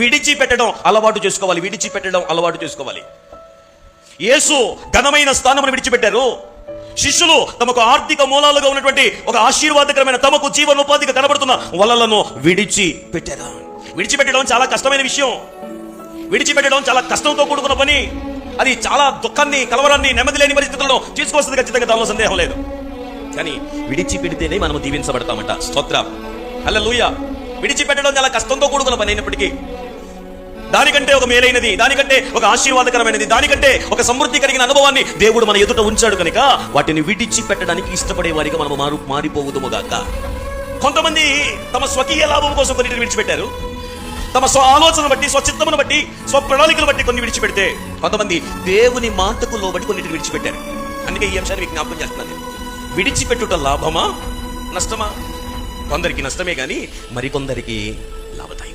విడిచిపెట్టడం అలవాటు చేసుకోవాలి విడిచిపెట్టడం అలవాటు చేసుకోవాలి. యేసు ఘనమైన స్థానమును విడిచిపెట్టారు. శిష్యులు తమకు ఆర్థిక మూలాలుగా ఉన్నటువంటి ఒక ఆశీర్వాదకరమైన తమకు జీవనోపాధిగా కనబడుతున్న వలలను విడిచి పెట్టారు విడిచిపెట్టడం చాలా కష్టమైన విషయం. విడిచిపెట్టడం చాలా కష్టంతో కూడుకున్న పని. అది చాలా దుఃఖాన్ని కలవరాన్ని నెమ్మది లేని పరిస్థితుల్లో తీసుకొస్తుంది ఖచ్చితంగా దానిలో సందేహం లేదు. కానీ విడిచిపెడితేనే మనం దీవించబడతామంట. స్తోత్రం. అల్ల లూయ విడిచిపెట్టడం చాలా కష్టంతో కూడుకున్న పని అయినప్పటికీ దానికంటే ఒక మేలైనది దానికంటే ఒక ఆశీర్వాదకరమైనది దానికంటే ఒక సమృద్ధి కలిగిన అనుభవాన్ని దేవుడు మన ఎదుట ఉంచాడు కనుక వాటిని విడిచి పెట్టడానికి ఇష్టపడే వారిగా మనం మారు మారిపోవుదుముగాక కొంతమంది తమ స్వకీయ లాభం కోసం కొన్నిటిని విడిచిపెట్టారు. తమ స్వ ఆలోచన బట్టి స్వచిత్తమును బట్టి స్వ ప్రణాళికలు బట్టి కొన్ని విడిచిపెడితే కొంతమంది దేవుని మాటకు లోబడి కొన్నిటిని విడిచిపెట్టారు. అందుకే ఈ అంశాన్ని మీకు జ్ఞాపకం చేస్తున్నాను. విడిచిపెట్టుట లాభమా? నష్టమా? కొందరికి నష్టమే కానీ మరికొందరికి లాభదాయకం.